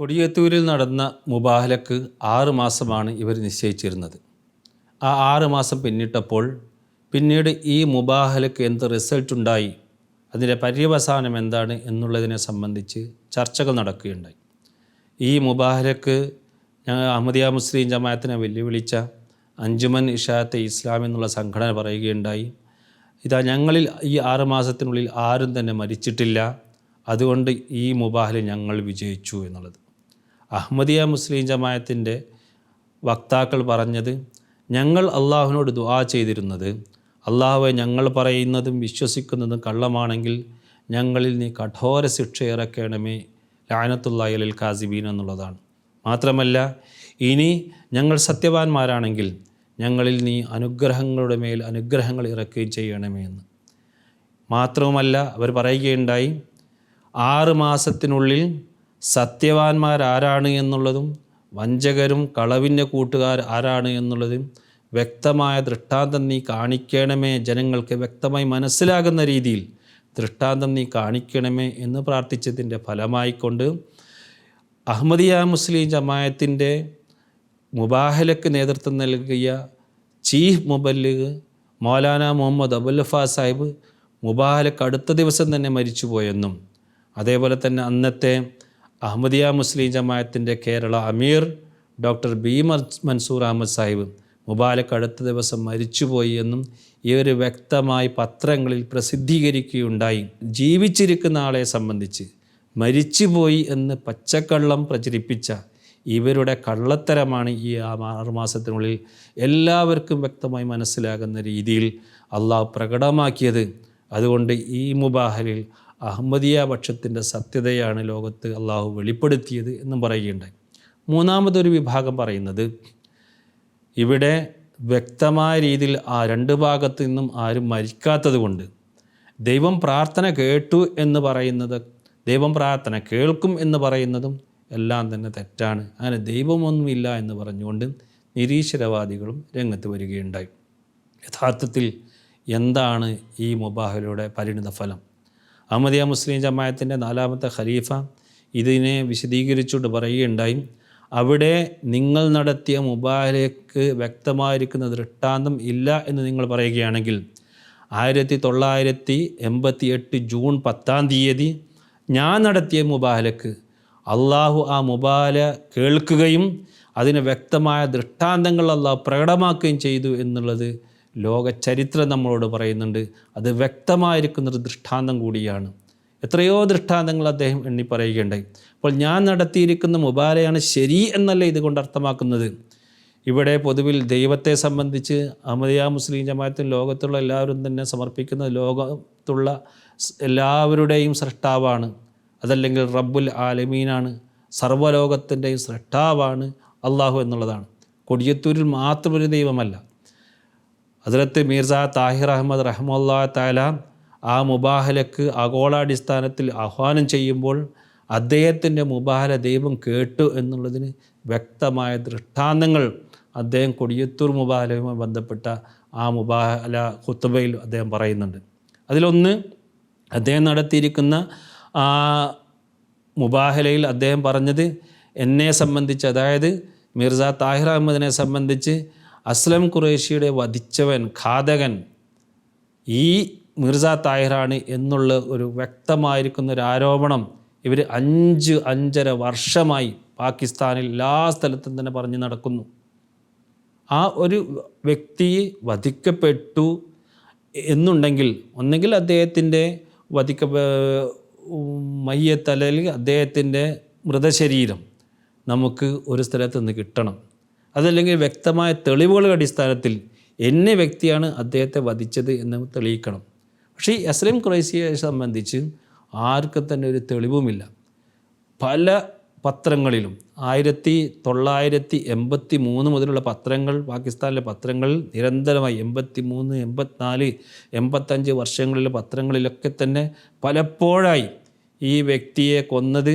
കൊടിയത്തൂരിൽ നടന്ന മുബാഹലക്ക് ആറ് മാസമാണ് ഇവർ നിശ്ചയിച്ചിരുന്നത്. ആ ആറ് മാസം പിന്നിട്ടപ്പോൾ പിന്നീട് ഈ മുബാഹലക്ക് എന്ത് റിസൾട്ട് ഉണ്ടായി അതിന്റെ പര്യവസാനം എന്താണ് എന്നുള്ളതിനെ സംബന്ധിച്ച് ചർച്ചകൾ നടക്കുകയുണ്ടായി. ഈ മുബാഹലക്ക് ഞങ്ങൾ അഹമ്മദിയ മുസ്ലിം ജമാഅത്തിനെ വെല്ലുവിളിച്ച അഞ്ചുമൻ ഇഷാത്തെ ഇസ്ലാം എന്നുള്ള സംഘടന പറയുകയുണ്ടായി. ഇതാ ഞങ്ങളിൽ ഈ ആറ് മാസത്തിനുള്ളിൽ ആരും തന്നെ മരിച്ചിട്ടില്ല. അതുകൊണ്ട് ഈ മുബാഹല ഞങ്ങൾ വിജയിച്ചു എന്നുള്ളത്. അഹമ്മദിയ മുസ്ലിം ജമായത്തിന്റെ വക്താക്കൾ പറഞ്ഞത് ഞങ്ങൾ അള്ളാഹുവിനോട് ദുആ ചെയ്തിരുന്നത് അള്ളാഹുവെ ഞങ്ങൾ പറയുന്നതും വിശ്വസിക്കുന്നതും കള്ളമാണെങ്കിൽ ഞങ്ങളിൽ നീ കഠോര ശിക്ഷ ഇറക്കണമേ ലാനത്തുല്ലായി അലിൽ കാസിബീൻ എന്നുള്ളതാണ്. മാത്രമല്ല ഇനി ഞങ്ങൾ സത്യവാന്മാരാണെങ്കിൽ ഞങ്ങളിൽ നീ അനുഗ്രഹങ്ങളുടെ മേൽ അനുഗ്രഹങ്ങൾ ഇറക്കുകയും ചെയ്യണമേ എന്ന്. മാത്രവുമല്ല അവർ പറയുകയുണ്ടായി ആറ് മാസത്തിനുള്ളിൽ സത്യവാന്മാരാരാണ് എന്നുള്ളതും വഞ്ചകരും കളവിന്റെ കൂട്ടുകാർ ആരാണ് എന്നുള്ളതും വ്യക്തമായ ദൃഷ്ടാന്തം നീ കാണിക്കണമേ ജനങ്ങൾക്ക് വ്യക്തമായി മനസ്സിലാകുന്ന രീതിയിൽ ദൃഷ്ടാന്തം നീ കാണിക്കണമേ എന്ന് പ്രാർത്ഥിച്ചതിന്റെ ഫലമായിക്കൊണ്ട് അഹമ്മദിയ മുസ്ലിം ജമായത്തിന്റെ മുബാഹലക്ക് നേതൃത്വം നൽകിയ ചീഫ് മുബല്ലിഗ് മൗലാന മുഹമ്മദ് അബുൽഫ സാഹിബ് മുബാഹലക്ക് അടുത്ത ദിവസം തന്നെ മരിച്ചുപോയെന്നും അതേപോലെ തന്നെ അന്നത്തെ അഹമ്മദിയ മുസ്ലിം ജമായത്തിന്റെ കേരള അമീർ ഡോക്ടർ ബി മൻസൂർ അഹമ്മദ് സാഹിബ് മുബാലക് അടുത്ത ദിവസം മരിച്ചുപോയി എന്നും ഈ ഒരു വ്യക്തമായി പത്രങ്ങളിൽ പ്രസിദ്ധീകരിക്കുകയുണ്ടായി. ജീവിച്ചിരിക്കുന്ന ആളെ സംബന്ധിച്ച് മരിച്ചുപോയി എന്ന് പച്ചക്കള്ളം പ്രചരിപ്പിച്ച ഇവരുടെ കള്ളത്തരമാണ് ഈ ആറുമാസത്തിനുള്ളിൽ എല്ലാവർക്കും വ്യക്തമായി മനസ്സിലാകുന്ന രീതിയിൽ അള്ളാഹ് പ്രകടമാക്കിയത്. അതുകൊണ്ട് ഈ മുബാഹലിൽ അഹമ്മദിയ പക്ഷത്തിന്റെ സത്യതയാണ് ലോകത്ത് അള്ളാഹു വെളിപ്പെടുത്തിയത് എന്നും പറയുകയുണ്ടായി. മൂന്നാമതൊരു വിഭാഗം പറയുന്നത് ഇവിടെ വ്യക്തമായ രീതിയിൽ ആ രണ്ട് ഭാഗത്തു നിന്നും ആരും മരിക്കാത്തത് കൊണ്ട് ദൈവം പ്രാർത്ഥന കേട്ടു എന്ന് പറയുന്നത് ദൈവം പ്രാർത്ഥന കേൾക്കും എന്ന് പറയുന്നതും എല്ലാം തന്നെ തെറ്റാണ്. അങ്ങനെ ദൈവമൊന്നുമില്ല എന്ന് പറഞ്ഞുകൊണ്ട് നിരീശ്വരവാദികളും രംഗത്ത് വരികയുണ്ടായി. യഥാർത്ഥത്തിൽ എന്താണ് ഈ മുബാഹലയുടെ പരിണിത ഫലം അഹമ്മദിയ മുസ്ലിം ജമായത്തിന്റെ നാലാമത്തെ ഖലീഫ ഇതിനെ വിശദീകരിച്ചുകൊണ്ട് പറയുകയുണ്ടായി അവിടെ നിങ്ങൾ നടത്തിയ മുബാലേക്ക് വ്യക്തമായിരിക്കുന്ന ദൃഷ്ടാന്തം ഇല്ല എന്ന് നിങ്ങൾ പറയുകയാണെങ്കിൽ ആയിരത്തി തൊള്ളായിരത്തി എൺപത്തി എട്ട് ജൂൺ പത്താം തീയതി ഞാൻ നടത്തിയ മുബാലക്ക് അള്ളാഹു ആ മുബാല കേൾക്കുകയും അതിന് വ്യക്തമായ ദൃഷ്ടാന്തങ്ങൾ അള്ളാഹു പ്രകടമാക്കുകയും ചെയ്തു എന്നുള്ളത് ലോക ചരിത്രം നമ്മളോട് പറയുന്നുണ്ട്. അത് വ്യക്തമായിരിക്കുന്നൊരു ദൃഷ്ടാന്തം കൂടിയാണ്. എത്രയോ ദൃഷ്ടാന്തങ്ങൾ അദ്ദേഹം എണ്ണി പറയുകയുണ്ടായി. അപ്പോൾ ഞാൻ നടത്തിയിരിക്കുന്ന മുബാലയാണ് ശരി എന്നല്ല ഇതുകൊണ്ട് അർത്ഥമാക്കുന്നത്? ഇവിടെ പൊതുവിൽ ദൈവത്തെ സംബന്ധിച്ച് അഹമ്മദിയ മുസ്ലിം ജമാഅത്തും ലോകത്തുള്ള എല്ലാവരും തന്നെ സമർപ്പിക്കുന്ന ലോകത്തുള്ള എല്ലാവരുടെയും സൃഷ്ടാവാണ് അതല്ലെങ്കിൽ റബ്ബുൽ ആലമീനാണ്. സർവലോകത്തിന്റെയും സൃഷ്ടാവാണ് അള്ളാഹു എന്നുള്ളതാണ്. കൊടിയത്തൂരിൽ മാത്രമൊരു ദൈവമല്ല. ഹസ്രത്ത് മീർസ താഹിർ അഹമ്മദ് റഹ്മുല്ലാ താല ആ മുബാഹലക്ക് ആഗോളാടിസ്ഥാനത്തിൽ ആഹ്വാനം ചെയ്യുമ്പോൾ അദ്ദേഹത്തിന്റെ മുബാഹല ദൈവം കേട്ടു എന്നുള്ളതിന് വ്യക്തമായ ദൃഷ്ടാന്തങ്ങൾ അദ്ദേഹം കൊടിയത്തൂർ മുബാഹലയുമായി ബന്ധപ്പെട്ട ആ മുബാഹല കുത്തുബയിൽ അദ്ദേഹം പറയുന്നുണ്ട്. അതിലൊന്ന് അദ്ദേഹം നടത്തിയിരിക്കുന്ന ആ മുബാഹലയിൽ അദ്ദേഹം പറഞ്ഞത് എന്നെ സംബന്ധിച്ച് അതായത് മിർസ താഹിർ അഹമ്മദിനെ സംബന്ധിച്ച് അസ്ലം ഖുറേഷിയുടെ വധിച്ചവൻ ഘാതകൻ ഈ മിർസ താഹിറാണ് എന്നുള്ള ഒരു വ്യക്തമായിരിക്കുന്ന ഒരു ആരോപണം ഇവർ അഞ്ച് അഞ്ചര വർഷമായി പാകിസ്ഥാനിൽ എല്ലാ സ്ഥലത്തും തന്നെ പറഞ്ഞു നടക്കുന്നു. ആ ഒരു വ്യക്തി വധിക്കപ്പെട്ടു എന്നുണ്ടെങ്കിൽ ഒന്നെങ്കിൽ അദ്ദേഹത്തിന്റെ വധിക്ക മയ്യത്തലയിൽ അദ്ദേഹത്തിന്റെ മൃതശരീരം നമുക്ക് ഒരു സ്ഥലത്ത് നിന്ന് കിട്ടണം. അതല്ലെങ്കിൽ വ്യക്തമായ തെളിവുകളുടെ അടിസ്ഥാനത്തിൽ എന്നെ വ്യക്തിയാണ് അദ്ദേഹത്തെ വധിച്ചത് എന്ന് തെളിയിക്കണം. പക്ഷേ ഈ അസ്ലം ഖുറൈസിയെ സംബന്ധിച്ച് ആർക്കും തന്നെ ഒരു തെളിവുമില്ല. പല പത്രങ്ങളിലും ആയിരത്തി തൊള്ളായിരത്തി എൺപത്തി മൂന്ന് മുതലുള്ള പത്രങ്ങൾ പാകിസ്ഥാനിലെ പത്രങ്ങൾ നിരന്തരമായി എൺപത്തി മൂന്ന് എൺപത്തിനാല് എൺപത്തഞ്ച് വർഷങ്ങളിലെ പത്രങ്ങളിലൊക്കെ തന്നെ പലപ്പോഴായി ഈ വ്യക്തിയെ കൊന്നത്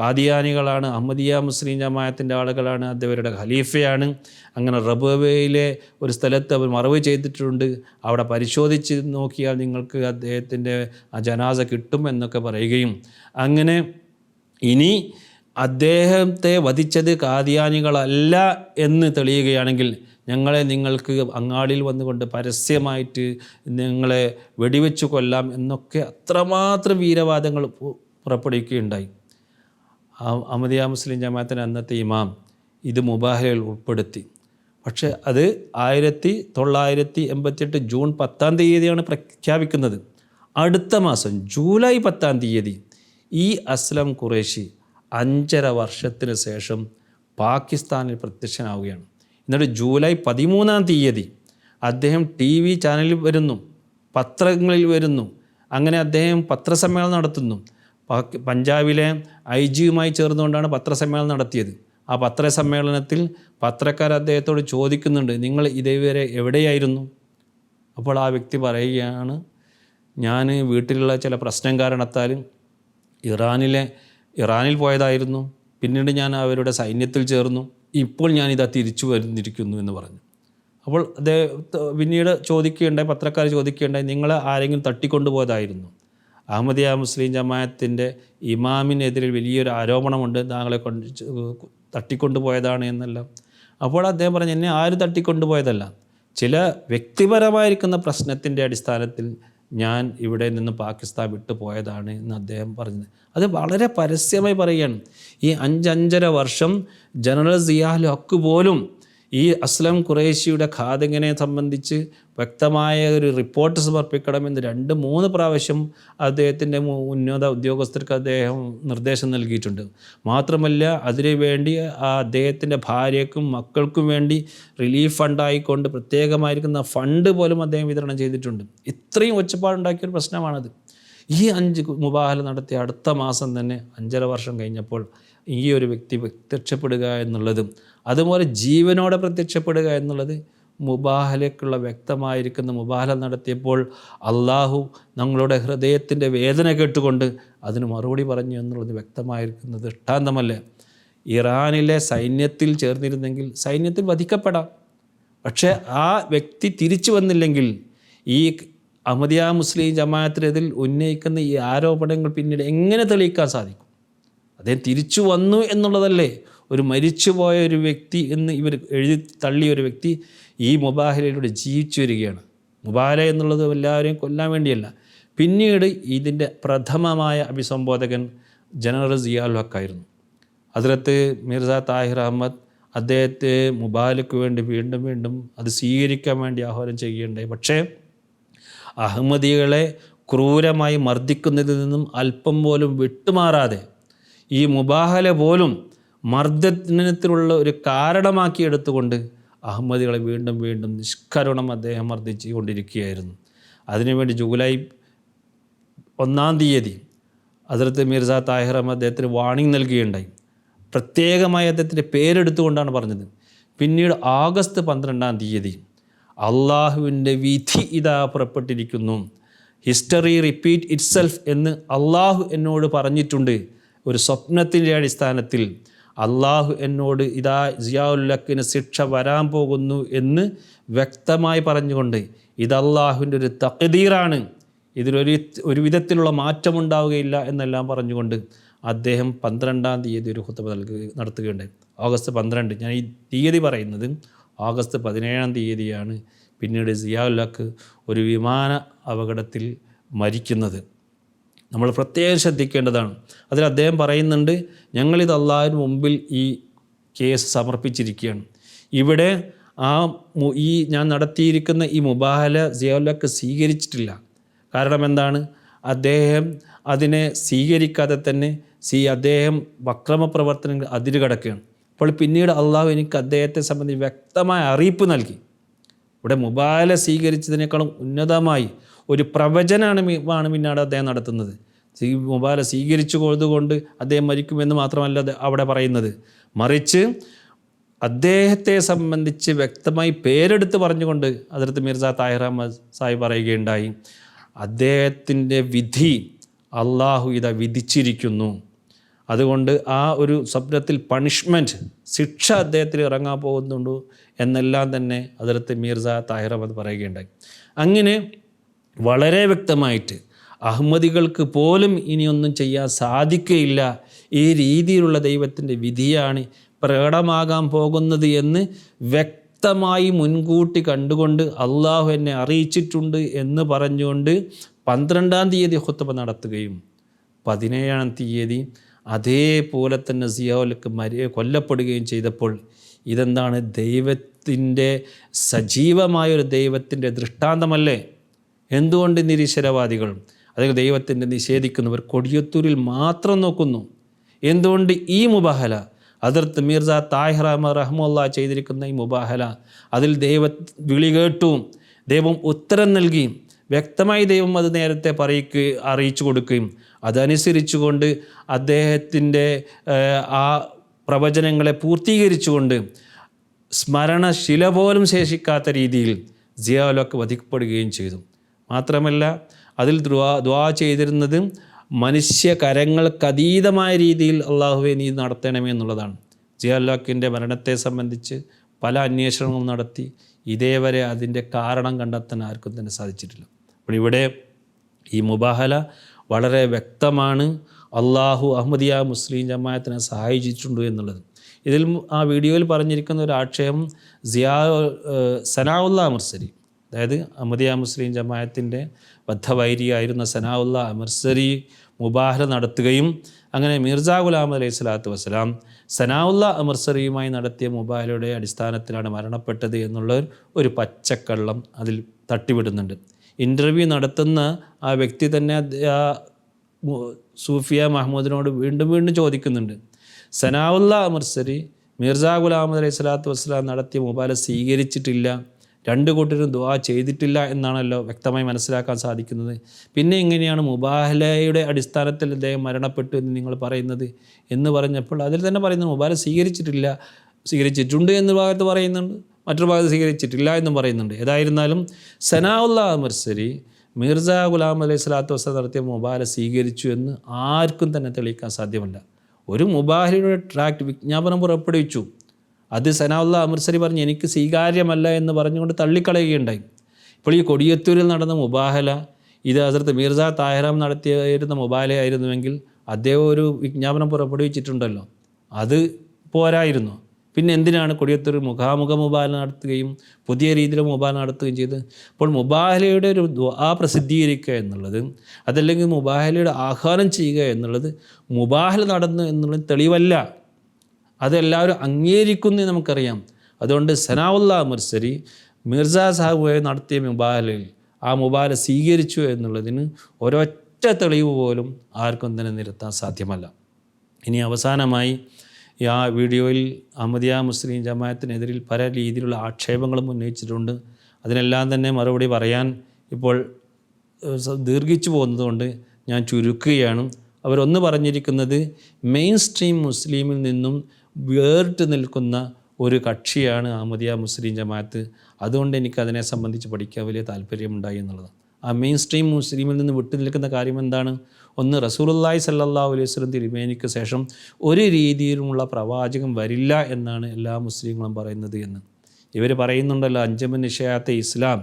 കാദിയാനികളാണ് അഹമ്മദിയ മുസ്ലിം ജമായത്തിന്റെ ആളുകളാണ് അദ്ദേഹരുടെ ഖലീഫയാണ്. അങ്ങനെ റബുവയിലെ ഒരു സ്ഥലത്ത് അവർ മറവ് ചെയ്തിട്ടുണ്ട്. അവിടെ പരിശോധിച്ച് നോക്കിയാൽ നിങ്ങൾക്ക് അദ്ദേഹത്തിന്റെ ആ ജനാസ കിട്ടും എന്നൊക്കെ പറയുകയും. അങ്ങനെ ഇനി അദ്ദേഹത്തെ വധിച്ചത് കാദിയാനികളല്ല എന്ന് തെളിയുകയാണെങ്കിൽ ഞങ്ങളെ നിങ്ങൾക്ക് അങ്ങാടിയിൽ വന്നുകൊണ്ട് പരസ്യമായിട്ട് നിങ്ങളെ വെടിവെച്ച് കൊല്ലാം എന്നൊക്കെ അത്രമാത്രം വീരവാദങ്ങൾ പുറപ്പെടുവിക്കുകയുണ്ടായി. അഹമ്മദിയ മുസ്ലിം ജമാഅത്തിന്റെ അന്നത്തെ ഇമാം ഇത് മുബാഹയിൽ ഉൾപ്പെടുത്തി. പക്ഷേ അത് ആയിരത്തി തൊള്ളായിരത്തി എൺപത്തിയെട്ട് ജൂൺ പത്താം തീയതിയാണ് പ്രഖ്യാപിക്കുന്നത്. അടുത്ത മാസം ജൂലൈ പത്താം തീയതി ഈ അസ്ലം ഖുറേഷി അഞ്ചര വർഷത്തിന് ശേഷം പാകിസ്ഥാനിൽ പ്രത്യക്ഷനാവുകയാണ്. എന്നിട്ട് ജൂലൈ പതിമൂന്നാം തീയതി അദ്ദേഹം ടി വി ചാനലിൽ വരുന്നു പത്രങ്ങളിൽ വരുന്നു അങ്ങനെ അദ്ദേഹം പത്രസമ്മേളനം നടത്തുന്നു. പഞ്ചാബിലെ ഐ ജിയുമായി ചേർന്നുകൊണ്ടാണ് പത്രസമ്മേളനം നടത്തിയത്. ആ പത്രസമ്മേളനത്തിൽ പത്രക്കാർ അദ്ദേഹത്തോട് ചോദിക്കുന്നുണ്ട് നിങ്ങൾ ഇതേവരെ എവിടെയായിരുന്നു? അപ്പോൾ ആ വ്യക്തി പറയുകയാണ് ഞാൻ വീട്ടിലുള്ള ചില പ്രശ്നം കാരണത്താൽ ഇറാനിലെ ഇറാനിൽ പോയതായിരുന്നു. പിന്നീട് ഞാൻ അവരുടെ സൈന്യത്തിൽ ചേർന്നു. ഇപ്പോൾ ഞാനിതാ തിരിച്ചു വരുന്നിരിക്കുന്നു എന്ന് പറഞ്ഞു. അപ്പോൾ അദ്ദേഹം പിന്നീട് ചോദിക്കുകയുണ്ടായി പത്രക്കാർ ചോദിക്കുകയുണ്ടായി നിങ്ങളെ ആരെങ്കിലും തട്ടിക്കൊണ്ടുപോയതായിരുന്നു? അഹമ്മദിയ മുസ്ലിം ജമാഅത്തിന്റെ ഇമാമിനെതിരെ വലിയൊരു ആരോപണമുണ്ട്. താങ്കളെ കൊണ്ട് തട്ടിക്കൊണ്ടുപോയതാണ് എന്നെല്ലാം. അപ്പോൾ അദ്ദേഹം പറഞ്ഞു എന്നെ ആരും തട്ടിക്കൊണ്ടുപോയതല്ല? ചില വ്യക്തിപരമായിരിക്കുന്ന പ്രശ്നത്തിന്റെ അടിസ്ഥാനത്തിൽ ഞാൻ ഇവിടെ നിന്ന് പാകിസ്ഥാൻ വിട്ടു പോയതാണ് എന്ന് അദ്ദേഹം പറഞ്ഞത്. അത് വളരെ പരസ്യമായി പറയുകയാണ്. ഈ അഞ്ചഞ്ചര വർഷം ജനറൽ സിയാൽ ഹക്ക് പോലും ഈ അസ്ലം ഖുറേശിയുടെ ഖാദിങ്ങിനെ സംബന്ധിച്ച് വ്യക്തമായ ഒരു റിപ്പോർട്ട് സമർപ്പിക്കണമെന്ന് രണ്ട് മൂന്ന് പ്രാവശ്യം അദ്ദേഹത്തിന്റെ ഉന്നത ഉദ്യോഗസ്ഥർക്ക് അദ്ദേഹം നിർദ്ദേശം നൽകിയിട്ടുണ്ട്. മാത്രമല്ല അതിനുവേണ്ടി ആ അദ്ദേഹത്തിന്റെ ഭാര്യക്കും മക്കൾക്കും വേണ്ടി റിലീഫ് ഫണ്ടായിക്കൊണ്ട് പ്രത്യേകമായിരിക്കുന്ന ഫണ്ട് പോലും അദ്ദേഹം വിതരണം ചെയ്തിട്ടുണ്ട്. ഇത്രയും ഒച്ചപ്പാടുണ്ടാക്കിയ ഒരു പ്രശ്നമാണത്. ഈ അഞ്ച് മുബാഹല നടത്തിയ അടുത്ത മാസം തന്നെ അഞ്ചര വർഷം കഴിഞ്ഞപ്പോൾ ഈ ഒരു വ്യക്തി പ്രത്യക്ഷപ്പെടുക എന്നുള്ളതും അതുപോലെ ജീവനോടെ പ്രത്യക്ഷപ്പെടുക എന്നുള്ളത് മുബാഹലക്കുള്ള വ്യക്തമായിരിക്കുന്ന മുബാഹല നടത്തിയപ്പോൾ അള്ളാഹു ഞങ്ങളുടെ ഹൃദയത്തിന്റെ വേദന കേട്ടുകൊണ്ട് അതിന് മറുപടി പറഞ്ഞു എന്നുള്ളത് വ്യക്തമായിരിക്കുന്നത് ദൃഷ്ടാന്തമല്ലേ ഇറാനിലെ സൈന്യത്തിൽ ചേർന്നിരുന്നെങ്കിൽ സൈന്യത്തിൽ വധിക്കപ്പെടാം. പക്ഷേ ആ വ്യക്തി തിരിച്ചു വന്നില്ലെങ്കിൽ ഈ അഹമ്മദിയ മുസ്ലിം ജമാഅത്തിനെതിൽ ഉന്നയിക്കുന്ന ഈ ആരോപണങ്ങൾ പിന്നീട് എങ്ങനെ തെളിയിക്കാൻ സാധിക്കും? അദ്ദേഹം തിരിച്ചു വന്നു എന്നുള്ളതല്ലേ ഒരു മരിച്ചുപോയ ഒരു വ്യക്തി എന്ന് ഇവർ എഴുതി തള്ളിയ ഒരു വ്യക്തി ഈ മുബാഹലയിലൂടെ ജീവിച്ചു വരികയാണ്. മുബാഹല എന്നുള്ളത് എല്ലാവരെയും കൊല്ലാൻ വേണ്ടിയല്ല. പിന്നീട് ഇതിന്റെ പ്രഥമമായ അഭിസംബോധകൻ ജനറൽ സിയാൽ ഹക്കായിരുന്നു അതിലത്ത് മിർസ താഹിർ അഹമ്മദ് അദ്ദേഹത്തെ മുബാലയ്ക്ക് വേണ്ടി വീണ്ടും വീണ്ടും അത് സ്വീകരിക്കാൻ വേണ്ടി ആഹ്വാനം ചെയ്യുകയുണ്ടായി. പക്ഷേ അഹമ്മദികളെ ക്രൂരമായി മർദ്ദിക്കുന്നതിൽ നിന്നും അല്പം പോലും വിട്ടുമാറാതെ ഈ മുബാഹല പോലും മർദ്ദനത്തിലുള്ള ഒരു കാരണമാക്കി എടുത്തുകൊണ്ട് അഹമ്മദികളെ വീണ്ടും വീണ്ടും നിഷ്കരുണം അദ്ദേഹം മർദ്ദിച്ചു കൊണ്ടിരിക്കുകയായിരുന്നു അതിനുവേണ്ടി ജൂലൈ ഒന്നാം തീയതി അതിർത്ത് മിർസ താഹിർ അഹമ്മദ് അദ്ദേഹത്തിന് വാണിംഗ് നൽകുകയുണ്ടായി. പ്രത്യേകമായി അദ്ദേഹത്തിന്റെ പേരെടുത്തുകൊണ്ടാണ് പറഞ്ഞത്. പിന്നീട് ആഗസ്റ്റ് പന്ത്രണ്ടാം തീയതി അള്ളാഹുവിന്റെ വിധി ഇതാ പുറപ്പെട്ടിരിക്കുന്നു. ഹിസ്റ്ററി റിപ്പീറ്റ് ഇറ്റ്സെൽഫ് എന്ന് അള്ളാഹു എന്നോട് പറഞ്ഞിട്ടുണ്ട്. ഒരു സ്വപ്നത്തിന്റെ അടിസ്ഥാനത്തിൽ അള്ളാഹു എന്നോട് ഇതാ ജിയാഉല്ലക്കിന് ശിക്ഷ വരാൻ പോകുന്നു എന്ന് വ്യക്തമായി പറഞ്ഞുകൊണ്ട് ഇത് അള്ളാഹുവിന്റെ ഒരു തക്കതീറാണ് ഇതിലൊരു ഒരു വിധത്തിലുള്ള മാറ്റമുണ്ടാവുകയില്ല എന്നെല്ലാം പറഞ്ഞുകൊണ്ട് അദ്ദേഹം പന്ത്രണ്ടാം തീയതി ഒരു ഹുത്തബ നൽകുക നടത്തുകയുണ്ടായി. ഓഗസ്റ്റ് പന്ത്രണ്ട് ഞാൻ ഈ തീയതി പറയുന്നത് ഓഗസ്റ്റ് പതിനേഴാം തീയതിയാണ് പിന്നീട് സിയാഉല്ലക്ക് ഒരു വിമാന അപകടത്തിൽ മരിക്കുന്നത്. നമ്മൾ പ്രത്യേകം ശ്രദ്ധിക്കേണ്ടതാണ്. അതിൽ അദ്ദേഹം പറയുന്നുണ്ട് ഞങ്ങളിത് അള്ളാഹുവിന് മുമ്പിൽ ഈ കേസ് സമർപ്പിച്ചിരിക്കുകയാണ്. ഇവിടെ ആ ഈ ഞാൻ നടത്തിയിരിക്കുന്ന ഈ മുബാഹല സിയാഉല്ലക്ക് സ്വീകരിച്ചിട്ടില്ല. കാരണം എന്താണ്? അദ്ദേഹം അതിനെ സ്വീകരിക്കാതെ തന്നെ സി അദ്ദേഹം വക്രമ പ്രവർത്തനങ്ങൾ അതിര് കടക്കുകയാണ് അപ്പോൾ പിന്നീട് അള്ളാഹു എനിക്ക് അദ്ദേഹത്തെ സംബന്ധിച്ച് വ്യക്തമായ അറിയിപ്പ് നൽകി. ഇവിടെ മുബാല സ്വീകരിച്ചതിനേക്കാളും ഉന്നതമായി ഒരു പ്രവചനാണ് പിന്നാട് അദ്ദേഹം നടത്തുന്നത്. മുബാല സ്വീകരിച്ചു കൊണ്ടുകൊണ്ട് അദ്ദേഹം മരിക്കുമെന്ന് മാത്രമല്ല അവിടെ പറയുന്നത്. മറിച്ച് അദ്ദേഹത്തെ സംബന്ധിച്ച് വ്യക്തമായി പേരെടുത്ത് പറഞ്ഞുകൊണ്ട് അതിർത്ത് മിർസ താഹിർ അഹമ്മദ് സാഹിബ് പറയുകയുണ്ടായി. അദ്ദേഹത്തിന്റെ വിധി അള്ളാഹു ഇത വിധിച്ചിരിക്കുന്നു. അതുകൊണ്ട് ആ ഒരു സ്വപ്നത്തിൽ പണിഷ്മെന്റ് ശിക്ഷ അദ്ദേഹത്തിൽ ഇറങ്ങാൻ പോകുന്നുണ്ട് എന്നെല്ലാം തന്നെ അതിർത്ത് മീർസ താഹിർ അഹമ്മദ് പറയുകയുണ്ടായി. അങ്ങനെ വളരെ വ്യക്തമായിട്ട് അഹമ്മദികൾക്ക് പോലും ഇനിയൊന്നും ചെയ്യാൻ സാധിക്കുകയില്ല ഈ രീതിയിലുള്ള ദൈവത്തിന്റെ വിധിയാണ് പ്രകടമാകാൻ പോകുന്നത് എന്ന് വ്യക്തമായി മുൻകൂട്ടി കണ്ടുകൊണ്ട് അള്ളാഹു എന്നെ അറിയിച്ചിട്ടുണ്ട് എന്ന് പറഞ്ഞുകൊണ്ട് പന്ത്രണ്ടാം തീയതി ഹുത്തബ നടത്തുകയും പതിനേഴാം തീയതി അതേപോലെ തന്നെ സിയോലക്ക് മരി കൊല്ലപ്പെടുകയും ചെയ്തപ്പോൾ ഇതെന്താണ് ദൈവത്തിന്റെ സജീവമായൊരു ദൈവത്തിന്റെ ദൃഷ്ടാന്തമല്ലേ? എന്തുകൊണ്ട് നിരീശ്വരവാദികൾ? അല്ലെങ്കിൽ ദൈവത്തിന്റെ നിഷേധിക്കുന്നവർ കൊടിയത്തൂരിൽ മാത്രം നോക്കുന്നു. എന്തുകൊണ്ട് ഈ മുബാഹല? അതിർത്ത് മിർസ അഹമ്മദ് റഹ്മുല്ല ചെയ്തിരിക്കുന്ന ഈ മുബാഹല അതിൽ ദൈവ വിളി കേട്ടു. ദൈവം ഉത്തരം നൽകിയും വ്യക്തമായി ദൈവം അത് നേരത്തെ പറയിക്കുകയും അറിയിച്ചു കൊടുക്കുകയും അതനുസരിച്ചുകൊണ്ട് അദ്ദേഹത്തിന്റെ ആ പ്രവചനങ്ങളെ പൂർത്തീകരിച്ചുകൊണ്ട് സ്മരണശില പോലും ശേഷിക്കാത്ത രീതിയിൽ ജിയാലൊക്കെ വധിക്കപ്പെടുകയും ചെയ്തു. മാത്രമല്ല അതിൽ ദ്വാ ദ്വാ ചെയ്തിരുന്നത് മനുഷ്യ കരങ്ങൾക്കതീതമായ രീതിയിൽ അള്ളാഹുവെ നീ നടത്തണമേ എന്നുള്ളതാണ്. ജിയാലോക്കിന്റെ മരണത്തെ സംബന്ധിച്ച് പല അന്വേഷണങ്ങളും നടത്തി. ഇതേവരെ അതിന്റെ കാരണം കണ്ടെത്താൻ ആർക്കും തന്നെ സാധിച്ചിട്ടില്ല. അപ്പോൾ ഇവിടെ ഈ മുബാഹല വളരെ വ്യക്തമാണ്. അള്ളാഹു അഹമ്മദിയ മുസ്ലിം ജമായത്തിനെ സഹായിച്ചിട്ടുണ്ട് എന്നുള്ളത്. ഇതിൽ ആ വീഡിയോയിൽ പറഞ്ഞിരിക്കുന്ന ഒരു ആക്ഷേപം സിയാ സനാഉല്ല അമർസരി അതായത് അഹമ്മദിയ മുസ്ലിം ജമായത്തിന്റെ ബദ്ധവൈരിയായിരുന്ന സനാവുല്ല അമർസരി മുബാഹര നടത്തുകയും അങ്ങനെ മിർജ ഗുലാം അലൈഹി സ്വലാത്തു വസ്സലാം സനാവുല്ല അമർസറിയുമായി നടത്തിയ മുബാഹലയുടെ അടിസ്ഥാനത്തിലാണ് മരണപ്പെട്ടത് എന്നുള്ള ഒരു പച്ചക്കള്ളം അതിൽ തട്ടിവിടുന്നുണ്ട്. ഇന്റർവ്യൂ നടത്തുന്ന ആ വ്യക്തി തന്നെ ആ സൂഫിയ മഹമ്മൂദിനോട് വീണ്ടും വീണ്ടും ചോദിക്കുന്നുണ്ട്. സനാവുല്ല അമർസരി മിർജ ഗുലാം അലൈഹി സ്വലാത്തു വസ്സലാം നടത്തിയ മുബാല സ്വീകരിച്ചിട്ടില്ല. രണ്ട് കൂട്ടരും ദുആ ചെയ്തിട്ടില്ല എന്നാണല്ലോ വ്യക്തമായി മനസ്സിലാക്കാൻ സാധിക്കുന്നത്. പിന്നെ എങ്ങനെയാണ് മുബാഹലയുടെ അടിസ്ഥാനത്തിൽ അദ്ദേഹം മരണപ്പെട്ടു എന്ന് നിങ്ങൾ പറയുന്നത് എന്ന് പറഞ്ഞപ്പോൾ അതിൽ തന്നെ പറയുന്നത് മുബാല സ്വീകരിച്ചിട്ടില്ല സ്വീകരിച്ചിട്ടുണ്ട് എന്ന ഭാഗത്ത് പറയുന്നുണ്ട് മറ്റൊരു ഭാഗത്ത് സ്വീകരിച്ചിട്ടില്ല എന്നും പറയുന്നുണ്ട്. ഏതായിരുന്നാലും സനാഉല്ല മർസരി മിർസ ഗുലാം അലൈഹി സ്വലാത്തു വസ്ലാം നടത്തിയ മുബാല സ്വീകരിച്ചു എന്ന് ആർക്കും തന്നെ തെളിയിക്കാൻ സാധ്യമല്ല. ഒരു മുബാഹലയുടെ ട്രാക്ട് വിജ്ഞാപനം പുറപ്പെടുവിച്ചു. അത് സനാവുള്ള അമൃത്സരി പറഞ്ഞ് എനിക്ക് സ്വീകാര്യമല്ല എന്ന് പറഞ്ഞുകൊണ്ട് തള്ളിക്കളയുകയുണ്ടായി. ഇപ്പോൾ ഈ കൊടിയത്തൂരിൽ നടന്ന മുബാഹല ഇത് ഹസരത്ത് മിർസ താഹിറാം നടത്തിയിരുന്ന മുബാലയായിരുന്നുവെങ്കിൽ അദ്ദേഹം ഒരു വിജ്ഞാപനം പുറപ്പെടുവിച്ചിട്ടുണ്ടല്ലോ. അത് പോരായിരുന്നു. പിന്നെ എന്തിനാണ് കൊടിയത്തൂർ മുഖാമുഖ മുബാല നടത്തുകയും പുതിയ രീതിയിൽ മുബാല നടത്തുകയും ചെയ്ത് അപ്പോൾ മുബാഹലയുടെ ഒരു ആ പ്രസിദ്ധീകരിക്കുക എന്നുള്ളത് അതല്ലെങ്കിൽ മുബാഹലയുടെ ആഹ്വാനം ചെയ്യുക എന്നുള്ളത് മുബാഹല നടന്നു എന്നുള്ളത് തെളിവല്ല. അതെല്ലാവരും അംഗീകരിക്കുന്നു നമുക്കറിയാം. അതുകൊണ്ട് സനാവുല്ല മുർസരി മിർസ സാഹുബെ നടത്തിയ മുബാലയിൽ ആ മുബാല സ്വീകരിച്ചു എന്നുള്ളതിന് ഒരൊറ്റ തെളിവ് പോലും ആർക്കും തന്നെ നിരത്താൻ സാധ്യമല്ല. ഇനി അവസാനമായി ആ വീഡിയോയിൽ അഹമ്മദിയ മുസ്ലിം ജമാഅത്തിനെതിരിൽ പല രീതിയിലുള്ള ആക്ഷേപങ്ങളും ഉന്നയിച്ചിട്ടുണ്ട്. അതിനെല്ലാം തന്നെ മറുപടി പറയാൻ ഇപ്പോൾ ദീർഘിച്ചു പോകുന്നതുകൊണ്ട് ഞാൻ ചുരുക്കുകയാണ്. അവരൊന്ന് പറഞ്ഞിരിക്കുന്നത് മെയിൻ സ്ട്രീം മുസ്ലിമിൽ നിന്നും വേറിട്ട് നിൽക്കുന്ന ഒരു കക്ഷിയാണ് അഹമ്മദിയ മുസ്ലിം ജമാഅത്ത്. അതുകൊണ്ട് എനിക്ക് അതിനെ സംബന്ധിച്ച് പഠിക്കാൻ വലിയ താല്പര്യമുണ്ടായി എന്നുള്ളതാണ് ആ മെയിൻ സ്ട്രീം മുസ്ലിമിൽ നിന്ന് വിട്ടു നിൽക്കുന്ന കാര്യം എന്താണ്? ഒന്ന് റസൂലുള്ളാഹി സല്ലാ അലൈഹി വസല്ലം തിരുമേനിക്ക് ശേഷം ഒരു രീതിയിലുമുള്ള പ്രവാചകം വരില്ല എന്നാണ് എല്ലാ മുസ്ലിങ്ങളും പറയുന്നത് എന്ന്. ഇവർ പറയുന്നുണ്ടല്ലോ അഞ്ചമൻ നിഷയാത്ത ഇസ്ലാം.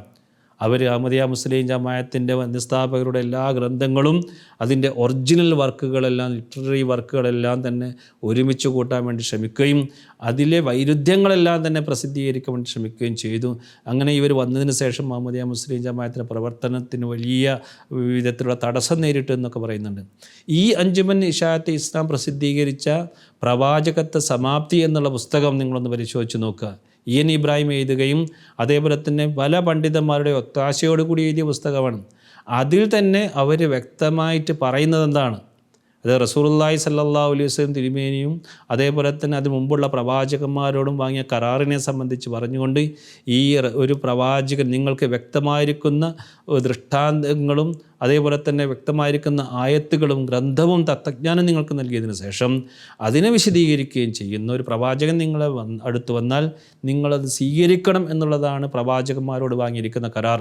അവർ അഹമ്മദിയ മുസ്ലിം ജമായത്തിന്റെ നിസ്ഥാപകരുടെ എല്ലാ ഗ്രന്ഥങ്ങളും അതിന്റെ ഒറിജിനൽ വർക്കുകളെല്ലാം ലിറ്റററി വർക്കുകളെല്ലാം തന്നെ ഒരുമിച്ച് കൂട്ടാൻ വേണ്ടി ശ്രമിക്കുകയും അതിലെ വൈരുദ്ധ്യങ്ങളെല്ലാം തന്നെ പ്രസിദ്ധീകരിക്കാൻ വേണ്ടി ശ്രമിക്കുകയും ചെയ്തു. അങ്ങനെ ഇവർ വന്നതിന് ശേഷം അഹമ്മദിയ മുസ്ലിം ജമായത്തിന്റെ പ്രവർത്തനത്തിന് വലിയ വിധത്തിലുള്ള തടസ്സം നേരിട്ടു എന്നൊക്കെ പറയുന്നുണ്ട്. ഈ അഞ്ചുമൻ ഇഷാത്തെ ഇസ്ലാം പ്രസിദ്ധീകരിച്ച പ്രവാചകത്വ സമാപ്തി എന്നുള്ള പുസ്തകം നിങ്ങളൊന്ന് പരിശോധിച്ച് നോക്കുക. ഇ എൻ ഇബ്രാഹിം എഴുതുകയും അതേപോലെ തന്നെ പല പണ്ഡിതന്മാരുടെ ഒത്താശയോടുകൂടി എഴുതിയ പുസ്തകമാണ്. അതിൽ തന്നെ അവർ വ്യക്തമായിട്ട് പറയുന്നത് എന്താണ്? അത് റസൂലുള്ളാഹി സല്ലല്ലാഹു അലൈഹി വസല്ലം തിരുമേനിയും അതേപോലെ തന്നെ അതിന് മുമ്പുള്ള പ്രവാചകന്മാരോടും വാങ്ങിയ കരാറിനെ സംബന്ധിച്ച് പറഞ്ഞുകൊണ്ട് ഈ ഒരു പ്രവാചകൻ നിങ്ങൾക്ക് വ്യക്തമായിരിക്കുന്ന ദൃഷ്ടാന്തങ്ങളും അതേപോലെ തന്നെ വ്യക്തമായിരിക്കുന്ന ആയത്തുകളും ഗ്രന്ഥവും തത്വജ്ഞാനം നിങ്ങൾക്ക് നൽകിയതിനു ശേഷം അതിനെ വിശദീകരിക്കുകയും ചെയ്യുന്ന ഒരു പ്രവാചകൻ നിങ്ങളെ അടുത്ത് വന്നാൽ നിങ്ങളത് സ്വീകരിക്കണം എന്നുള്ളതാണ് പ്രവാചകന്മാരോട് വാങ്ങിയിരിക്കുന്ന കരാർ.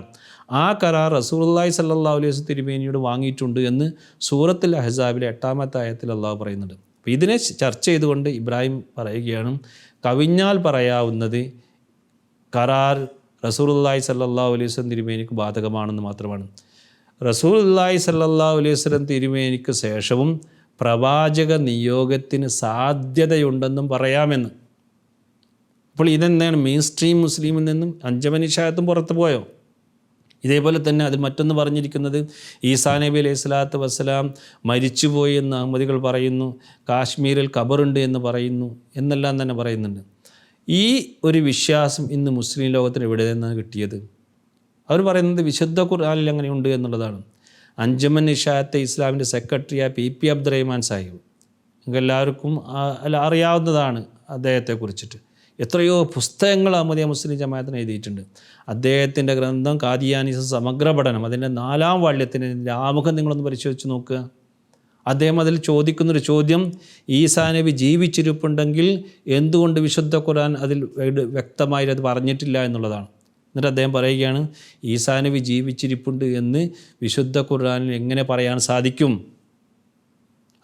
ആ കരാർ റസൂലുള്ളാഹി സല്ലല്ലാഹു അലൈഹി തിരുമേനിയോട് വാങ്ങിയിട്ടുണ്ട് എന്ന് സൂറത്തുൽ അഹ്സാബിലെ എട്ടാമത്തെ ആയത്തിൽ അള്ളാഹു പറയുന്നുണ്ട്. അപ്പോൾ ഇതിനെ ചർച്ച ചെയ്തുകൊണ്ട് ഇബ്രാഹിം പറയുകയാണ് കവിഞ്ഞാൽ പറയാവുന്നത് കരാർ റസൂലുള്ളാഹി സല്ലല്ലാഹു അലൈഹി വസല്ലം തിരുമേനിക്ക് ബാധകമാണെന്ന് മാത്രമാണ്. റസൂലുള്ളാഹി സല്ലല്ലാഹു അലൈഹി വസല്ലം തിരുമേനിക്ക് ശേഷവും പ്രവാചക നിയോഗത്തിന് സാധ്യതയുണ്ടെന്നും പറയാമെന്ന്. അപ്പോൾ ഇതെന്താണ്? മെയിൻ സ്ട്രീം മുസ്ലിമിൽ നിന്നും അഞ്ചമനിഷായത്തും പുറത്തു പോയോ ഇതേപോലെ തന്നെ അതിൽ മറ്റൊന്ന് പറഞ്ഞിരിക്കുന്നത് ഈസാ നബി അലൈഹി സ്വലാത്തു വസ്സലാം മരിച്ചുപോയി എന്ന് അഹമ്മദികൾ പറയുന്നു കാശ്മീരിൽ ഖബറുണ്ട് എന്ന് പറയുന്നു എന്നെല്ലാം തന്നെ പറയുന്നുണ്ട്. ഈ ഒരു വിശ്വാസം ഇന്ന് മുസ്ലിം ലോകത്തിന് എവിടെ നിന്നാണ് കിട്ടിയത്? അവർ പറയുന്നത് വിശുദ്ധ ഖുർആാനിൽ അങ്ങനെയുണ്ട് എന്നുള്ളതാണ്. അഞ്ചമൻ നിഷായത്തെ ഇസ്ലാമിന്റെ സെക്രട്ടറിയായ പി പി അബ്ദുറഹ്മാൻ സാഹിബ്. നിങ്ങൾക്ക് എല്ലാവർക്കും അറിയാവുന്നതാണ് അദ്ദേഹത്തെ കുറിച്ചിട്ട് എത്രയോ പുസ്തകങ്ങൾ അഹമ്മദിയ മുസ്ലിം ജമാഅത്തിന് എഴുതിയിട്ടുണ്ട്. അദ്ദേഹത്തിന്റെ ഗ്രന്ഥം കാദിയാനിസം സമഗ്ര പഠനം അതിന്റെ നാലാം വാള്യത്തിന്റെ ആമുഖം നിങ്ങളൊന്ന് പരിശോധിച്ച് നോക്കുക. അദ്ദേഹം അതിൽ ചോദിക്കുന്നൊരു ചോദ്യം ഈസാ നബി ജീവിച്ചിരിപ്പുണ്ടെങ്കിൽ എന്തുകൊണ്ട് വിശുദ്ധ ഖുർആൻ അതിൽ വ്യക്തമായിട്ട് വ്യക്തമായി അത് പറഞ്ഞിട്ടില്ല എന്നുള്ളതാണ്. എന്നിട്ട് അദ്ദേഹം പറയുകയാണ് ഈസാ നബി ജീവിച്ചിരിപ്പുണ്ട് എന്ന് വിശുദ്ധ ഖുർആനിൽ എങ്ങനെ പറയാൻ സാധിക്കും?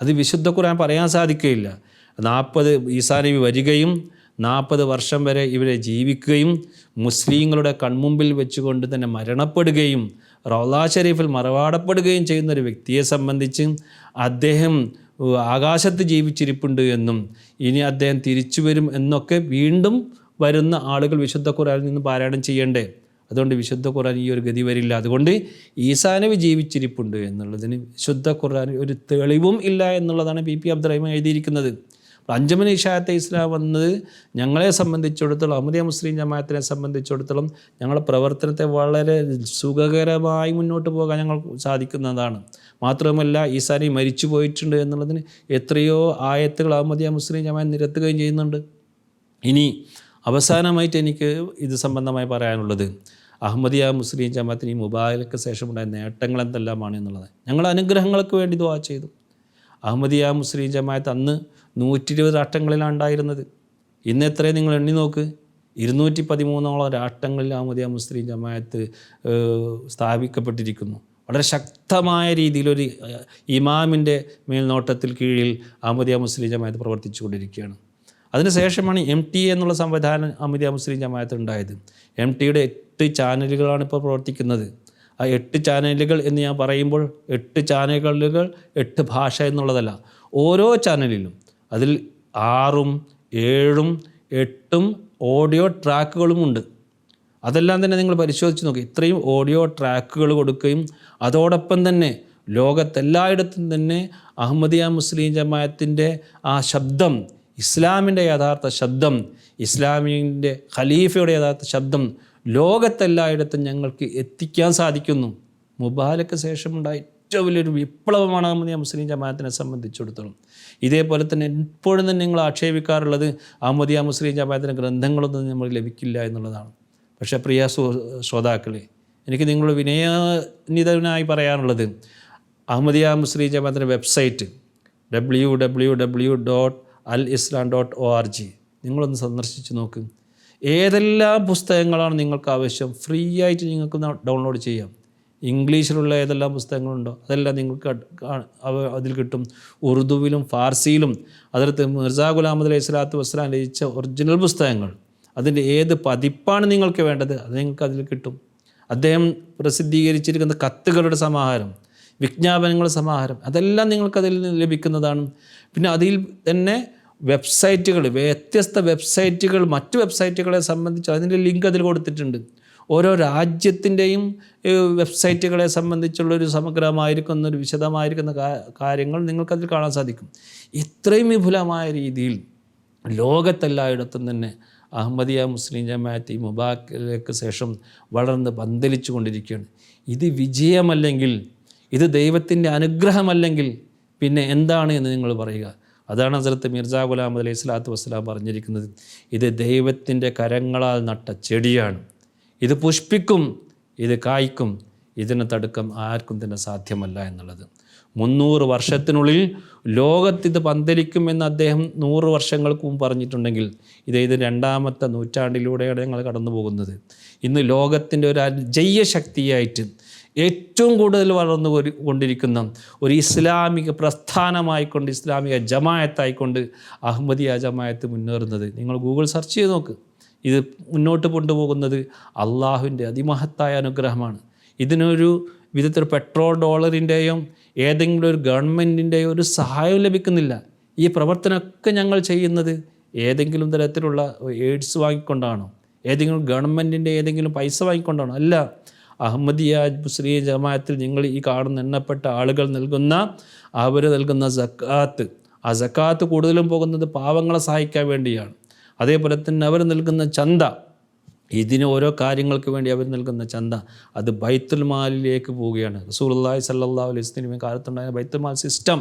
അത് വിശുദ്ധ ഖുർആൻ പറയാൻ സാധിക്കുകയില്ല. നാൽപ്പത് ഈസാ നബി വരികയും നാൽപ്പത് വർഷം വരെ ഇവരെ ജീവിക്കുകയും മുസ്ലിങ്ങളുടെ കൺമുമ്പിൽ വെച്ചുകൊണ്ട് തന്നെ മരണപ്പെടുകയും റൗലാ ഷെരീഫിൽ മറവാടപ്പെടുകയും ചെയ്യുന്ന ഒരു വ്യക്തിയെ സംബന്ധിച്ച് അദ്ദേഹം ആകാശത്ത് ജീവിച്ചിരിപ്പുണ്ട് എന്നും ഇനി അദ്ദേഹം തിരിച്ചു വരും എന്നൊക്കെ വീണ്ടും വരുന്ന ആളുകൾ വിശുദ്ധ ഖുറാനിൽ നിന്ന് പാരായണം ചെയ്യണ്ടേ? അതുകൊണ്ട് വിശുദ്ധ ഖുർആൻ ഈ ഒരു ഗതി വരില്ല. അതുകൊണ്ട് ഈസാനവി ജീവിച്ചിരിപ്പുണ്ട് എന്നുള്ളതിന് വിശുദ്ധ ഖുർആൻ ഒരു തെളിവും ഇല്ല എന്നുള്ളതാണ് പി പി അബ്ദുറഹിമ എഴുതിയിരിക്കുന്നത്. അഞ്ചമൻ ഇഷായത്തെ ഇസ്ലാം വന്നത് ഞങ്ങളെ സംബന്ധിച്ചിടത്തോളം അഹമ്മദിയ മുസ്ലിം ജമാഅത്തിനെ സംബന്ധിച്ചിടത്തോളം ഞങ്ങളുടെ പ്രവർത്തനത്തെ വളരെ സുഖകരമായി മുന്നോട്ട് പോകാൻ ഞങ്ങൾ സാധിക്കുന്നതാണ്. മാത്രമല്ല ഈസാനി മരിച്ചു പോയിട്ടുണ്ട് എന്നുള്ളതിന് എത്രയോ ആയത്തുകൾ അഹമ്മദിയ മുസ്ലിം ജമാഅത്ത് നിരത്തുകയും ചെയ്യുന്നുണ്ട്. ഇനി അവസാനമായിട്ട് എനിക്ക് ഇത് സംബന്ധമായി പറയാനുള്ളത് അഹമ്മദിയ മുസ്ലിം ജമാഅത്തിന് ഈ മുബായിലക്ക് ശേഷമുണ്ടായ നേട്ടങ്ങൾ എന്തെല്ലാമാണ് എന്നുള്ളത്. ഞങ്ങൾ അനുഗ്രഹങ്ങൾക്ക് വേണ്ടി ദുവാ ചെയ്തു. അഹമ്മദിയ മുസ്ലിം ജമാഅത്ത് അന്ന് നൂറ്റി ഇരുപത് രാഷ്ട്രങ്ങളിലാണ് ഉണ്ടായിരുന്നത്. ഇന്ന് എത്രയും നിങ്ങൾ എണ്ണി നോക്ക്? ഇരുന്നൂറ്റി പതിമൂന്നോളം രാഷ്ട്രങ്ങളിൽ അഹമ്മദിയ മുസ്ലിം ജമാഅത്ത് സ്ഥാപിക്കപ്പെട്ടിരിക്കുന്നു. വളരെ ശക്തമായ രീതിയിലൊരു ഇമാമിന്റെ മേൽനോട്ടത്തിൽ കീഴിൽ അഹമ്മദിയ മുസ്ലിം ജമാഅത്ത് പ്രവർത്തിച്ചു കൊണ്ടിരിക്കുകയാണ് അതിനുശേഷമാണ് എം ടി എന്നുള്ള സംവിധാനം അഹമ്മദിയ മുസ്ലിം ജമാഅത്ത് ഉണ്ടായത്. എം ടിയുടെ എട്ട് ചാനലുകളാണ് ഇപ്പോൾ പ്രവർത്തിക്കുന്നത്. ആ എട്ട് ചാനലുകൾ എന്ന് ഞാൻ പറയുമ്പോൾ എട്ട് ചാനലുകൾ എട്ട് ഭാഷ എന്നുള്ളതല്ല ഓരോ ചാനലിലും അതിൽ ആറും ഏഴും എട്ടും ഓഡിയോ ട്രാക്കുകളുമുണ്ട് അതെല്ലാം തന്നെ നിങ്ങൾ പരിശോധിച്ച് നോക്കി. ഇത്രയും ഓഡിയോ ട്രാക്കുകൾ കൊടുക്കുകയും അതോടൊപ്പം തന്നെ ലോകത്തെല്ലായിടത്തും തന്നെ അഹമ്മദിയ മുസ്ലിം ജമാഅത്തിന്റെ ആ ശബ്ദം ഇസ്ലാമിന്റെ യഥാർത്ഥ ശബ്ദം ഇസ്ലാമിന്റെ ഖലീഫയുടെ യഥാർത്ഥ ശബ്ദം ലോകത്തെല്ലായിടത്തും ഞങ്ങൾക്ക് എത്തിക്കാൻ സാധിക്കുന്നു. മുബാലക്ക് ശേഷമുണ്ടായ ഏറ്റവും വലിയൊരു വിപ്ലവമാണ് അഹമ്മദിയ മുസ്ലിം ജമാഅത്തിനെ സംബന്ധിച്ചിടത്തോളം. ഇതേപോലെ തന്നെ എപ്പോഴും തന്നെ നിങ്ങൾ ആക്ഷേപിക്കാറുള്ളത് അഹമ്മദിയ മുസ്ലിം ജമാഅത്തിന്റെ ഗ്രന്ഥങ്ങളൊന്നും നമ്മൾ ലഭിക്കില്ല എന്നുള്ളതാണ്. പക്ഷേ പ്രിയ ശ്രോതാക്കളെ എനിക്ക് നിങ്ങൾ വിനയനിതനായി പറയാനുള്ളത് അഹമ്മദിയ മുസ്ലിം ജമാഅത്തിന്റെ website W W W dot al Islam dot O R G നിങ്ങളൊന്ന് സന്ദർശിച്ച് നോക്ക്. ഏതെല്ലാം പുസ്തകങ്ങളാണ് നിങ്ങൾക്ക് ആവശ്യം? ഫ്രീ ആയിട്ട് നിങ്ങൾക്ക് ഡൗൺലോഡ് ചെയ്യാം. ഇംഗ്ലീഷിലുള്ള ഏതെല്ലാം പുസ്തകങ്ങളുണ്ടോ അതെല്ലാം നിങ്ങൾക്ക് അതിൽ കിട്ടും. ഉറുദുവിലും ഫാർസിയിലും അതിലത്ത് മിർസാ ഗുലാം അലൈഹി സ്വലാത്തു വസ്സലാം രചിച്ച ഒറിജിനൽ പുസ്തകങ്ങൾ അതിന്റെ ഏത് പതിപ്പാണ് നിങ്ങൾക്ക് വേണ്ടത് അത് നിങ്ങൾക്ക് അതിൽ കിട്ടും. അദ്ദേഹം പ്രസിദ്ധീകരിച്ചിരിക്കുന്ന കത്തുകളുടെ സമാഹാരം വിജ്ഞാപനങ്ങളുടെ സമാഹാരം അതെല്ലാം നിങ്ങൾക്കതിൽ നിന്ന് ലഭിക്കുന്നതാണ്. പിന്നെ അതിൽ തന്നെ വെബ്സൈറ്റുകൾ വ്യത്യസ്ത വെബ്സൈറ്റുകൾ മറ്റ് വെബ്സൈറ്റുകളെ സംബന്ധിച്ച് അതിന്റെ ലിങ്ക് അതിൽ കൊടുത്തിട്ടുണ്ട്. ഓരോ രാജ്യത്തിന്റെയും വെബ്സൈറ്റുകളെ സംബന്ധിച്ചുള്ള ഒരു സമഗ്രമായിരിക്കുന്ന ഒരു വിശദമായിരിക്കുന്ന കാര്യങ്ങൾ നിങ്ങൾക്കതിൽ കാണാൻ സാധിക്കും. ഇത്രയും വിപുലമായ രീതിയിൽ ലോകത്തെല്ലായിടത്തും തന്നെ അഹമ്മദിയ മുസ്ലിം ജമാഅത്ത് മുബാക്കിലേക്ക് ശേഷം വളർന്ന് പന്തലിച്ചു കൊണ്ടിരിക്കുകയാണ് ഇത് വിജയമല്ലെങ്കിൽ ഇത് ദൈവത്തിന്റെ അനുഗ്രഹമല്ലെങ്കിൽ പിന്നെ എന്താണ് എന്ന് നിങ്ങൾ പറയുക. അതാണ് ഹസരത്ത് മിർജാ ഗുലാം അലൈഹി സ്വലാത്തു വസ്സലാം പറഞ്ഞിരിക്കുന്നത്. ഇത് ദൈവത്തിന്റെ കരങ്ങളാൽ നട്ട ചെടിയാണ്. ഇത് പുഷ്പിക്കും ഇത് കായ്ക്കും ഇതിനെ തടുക്കം ആർക്കും തന്നെ സാധ്യമല്ല എന്നുള്ളത്. മുന്നൂറ് വർഷത്തിനുള്ളിൽ ലോകത്തിത് പന്തലിക്കും എന്ന് അദ്ദേഹം നൂറ് വർഷങ്ങൾക്ക് മുമ്പ് പറഞ്ഞിട്ടുണ്ടെങ്കിൽ ഇത് ഇത് രണ്ടാമത്തെ നൂറ്റാണ്ടിലൂടെയാണ് ഞങ്ങൾ കടന്നു പോകുന്നത്. ഇന്ന് ലോകത്തിന്റെ ഒരു അജയ്യ ശക്തിയായിട്ട് ഏറ്റവും കൂടുതൽ വളർന്നു കൊണ്ടിരിക്കുന്ന ഒരു ഇസ്ലാമിക പ്രസ്ഥാനമായിക്കൊണ്ട് ഇസ്ലാമിക ജമായത്തായിക്കൊണ്ട് അഹമ്മദിയ ജമായത്ത് മുന്നേറുന്നത്. നിങ്ങൾ ഗൂഗിൾ സെർച്ച് ചെയ്ത് നോക്ക്. ഇത് മുന്നോട്ട് കൊണ്ടുപോകുന്നത് അള്ളാഹുവിന്റെ അതിമഹത്തായ അനുഗ്രഹമാണ്. ഇതിനൊരു വിധത്തിൽ പെട്രോൾ ഡോളറിന്റെയും ഏതെങ്കിലും ഒരു ഗവൺമെന്റിന്റെയോ ഒരു സഹായം ലഭിക്കുന്നില്ല. ഈ പ്രവർത്തനമൊക്കെ ഞങ്ങൾ ചെയ്യുന്നത് ഏതെങ്കിലും തരത്തിലുള്ള എയ്ഡ്സ് വാങ്ങിക്കൊണ്ടാണോ? ഏതെങ്കിലും ഗവൺമെന്റിന്റെ ഏതെങ്കിലും പൈസ വാങ്ങിക്കൊണ്ടാണോ? അല്ല. അഹമ്മദിയ മുസ്ലിം ജമാഅത്തിൽ നിങ്ങൾ ഈ കാണുന്ന എണ്ണപ്പെട്ട ആളുകൾ നൽകുന്ന അവർ നൽകുന്ന സക്കാത്ത്. ആ സക്കാത്ത് കൂടുതലും പോകുന്നത് പാവങ്ങളെ സഹായിക്കാൻ വേണ്ടിയാണ്. അതേപോലെ തന്നെ അവർ നൽകുന്ന ചന്ത ഇതിന് ഓരോ കാര്യങ്ങൾക്ക് വേണ്ടി അവർ നൽകുന്ന ചന്ത അത് ബൈത്തുൽ മാലിലേക്ക് പോവുകയാണ്. സല്ലല്ലാഹു അലൈഹി വസല്ലം കാലത്തുണ്ടായ ബൈത്തുൽ മാൽ സിസ്റ്റം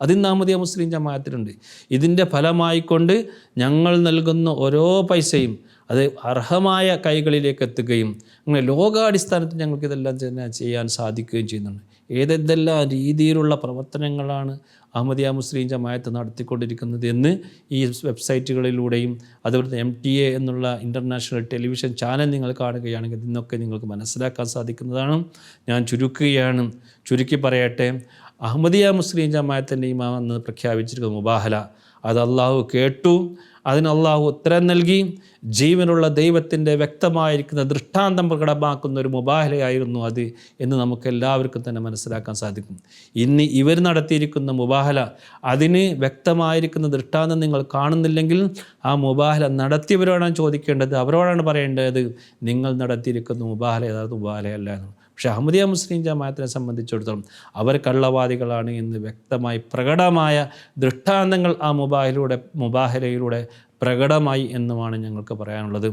അതിന്നാമതിയ മുസ്ലിം ജമാഅത്തിലുണ്ട്. ഇതിന്റെ ഫലമായിക്കൊണ്ട് ഞങ്ങൾ നൽകുന്ന ഓരോ പൈസയും അത് അർഹമായ കൈകളിലേക്ക് എത്തുകയും അങ്ങനെ ലോകാടിസ്ഥാനത്തിൽ ഞങ്ങൾക്ക് ഇതെല്ലാം തന്നെ ചെയ്യാൻ സാധിക്കുകയും ചെയ്യുന്നുണ്ട്. ഏതെല്ലാം രീതിയിലുള്ള പ്രവർത്തനങ്ങളാണ് അഹമ്മദിയ മുസ്ലിം ജമായത്ത് നടത്തിക്കൊണ്ടിരിക്കുന്നത് എന്ന് ഈ വെബ്സൈറ്റുകളിലൂടെയും അതുപോലെ എം ടി എ എന്നുള്ള ഇന്റർനാഷണൽ ടെലിവിഷൻ ചാനൽ നിങ്ങൾ കാണുകയാണെങ്കിൽ ഇന്നൊക്കെ നിങ്ങൾക്ക് മനസ്സിലാക്കാൻ സാധിക്കുന്നതാണ്. ഞാൻ ചുരുക്കുകയാണ്. ചുരുക്കി പറയട്ടെ അഹമ്മദിയ മുസ്ലിം ജമായത്തിന്റെ ഇമാം എന്ന് പ്രഖ്യാപിച്ചിരിക്കുന്ന മുബാഹല അത് അള്ളാഹു കേട്ടു. അതിന് അള്ളാഹു ഉത്തരം നൽകി. ജീവനുള്ള ദൈവത്തിന്റെ വ്യക്തമായിരിക്കുന്ന ദൃഷ്ടാന്തം പ്രകടമാക്കുന്ന ഒരു മുബാഹലയായിരുന്നു അത് എന്ന് നമുക്ക് എല്ലാവർക്കും തന്നെ മനസ്സിലാക്കാൻ സാധിക്കും. ഇന്ന് ഇവർ നടത്തിയിരിക്കുന്ന മുബാഹല അതിന് വ്യക്തമായിരിക്കുന്ന ദൃഷ്ടാന്തം നിങ്ങൾ കാണുന്നില്ലെങ്കിൽ ആ മുബാഹല നടത്തിയവരോടാണ് ചോദിക്കേണ്ടത്. അവരോടാണ് പറയേണ്ടത് നിങ്ങൾ നടത്തിയിരിക്കുന്ന മുബാഹല യഥാർത്ഥ മുബാഹലയല്ല എന്ന്. പക്ഷേ അഹമ്മദിയ മുസ്ലിം ജമാഅത്തിനെ സംബന്ധിച്ചിടത്തോളം അവർ കള്ളവാദികളാണ് എന്ന് വ്യക്തമായി പ്രകടമായ ദൃഷ്ടാന്തങ്ങൾ ആ മുബാഹിലൂടെ മുബാഹിലയിലൂടെ പ്രകടമായി എന്നുമാണ് ഞങ്ങൾക്ക് പറയാനുള്ളത്.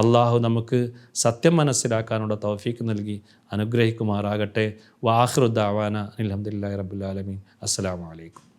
അള്ളാഹു നമുക്ക് സത്യം മനസ്സിലാക്കാനുള്ള തൗഫീക്ക് നൽകി അനുഗ്രഹിക്കുമാറാകട്ടെ. വാഹൃദാവാന അലഹമുല്ലാ റബുലാലമീൻ അസ്സാം വലൈക്കും